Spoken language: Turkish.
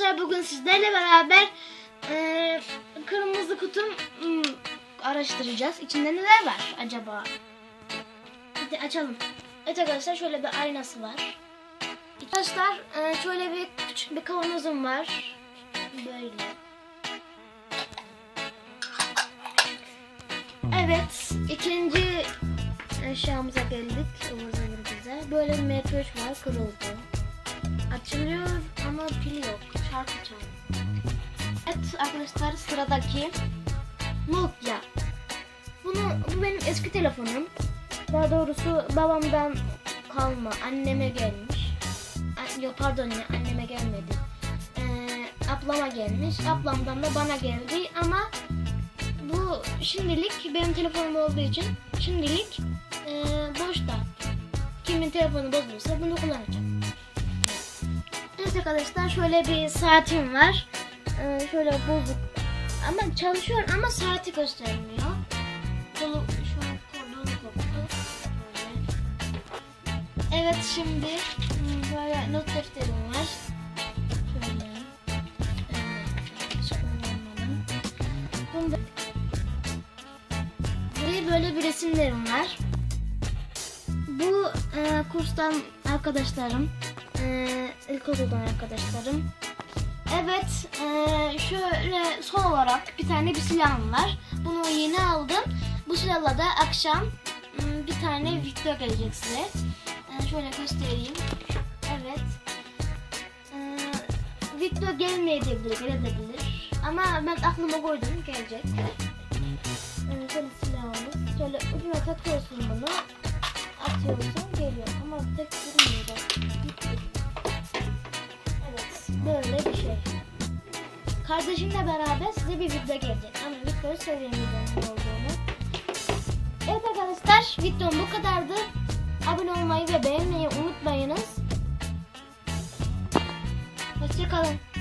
Arkadaşlar bugün sizlerle beraber eee, kırmızı kutum hmm, araştıracağız. İçinde neler var acaba? Hadi açalım. Evet arkadaşlar şöyle bir aynası var. Arkadaşlar eee, şöyle bir küçük bir kavanozum var. Böyle. Evet ikinci eşyamıza geldik. Böyle bir MP3 var kırıldı. Açılıyor ama pil yok. Çalıyor. Evet arkadaşlar sıradaki Nokia. Bunu bu benim eski telefonum. Daha doğrusu babamdan kalma anneme gelmiş. Yok pardon ya anneme gelmedi. Ee, ablama gelmiş. Ablamdan da bana geldi ama bu şimdilik benim telefonum olduğu için şimdilik ee, boşta. Kimin telefonu bozulursa bunu kullanacağım. Evet arkadaşlar şöyle bir saatim var. Ee, şöyle bozuk. Ama çalışıyor ama saati göstermiyor. Kolu şu an kolu koptu. Evet şimdi hmm, böyle not defterim var. Şöyle. Bunda böyle bir resimlerim var. Bu e, kurstan arkadaşlarım, e, ilkokuldan arkadaşlarım. Evet, e, şöyle son olarak bir tane bir silahım var. Bunu yeni aldım. Bu silahla da akşam m, bir tane video gelecek size. E, şöyle göstereyim. Evet. E, video gelmeyebilir, gelebilir. Ama ben aklıma koydum, gelecek. Şöyle silahımız. Şöyle ucuna takıyorsun bunu atıyorsun geliyor böyle bir şey. Kardeşimle beraber size bir video gelecek ama videoyu söyleyeyim videonun olduğunu. Evet arkadaşlar videom bu kadardı. Abone olmayı ve beğenmeyi unutmayınız. Hoşçakalın.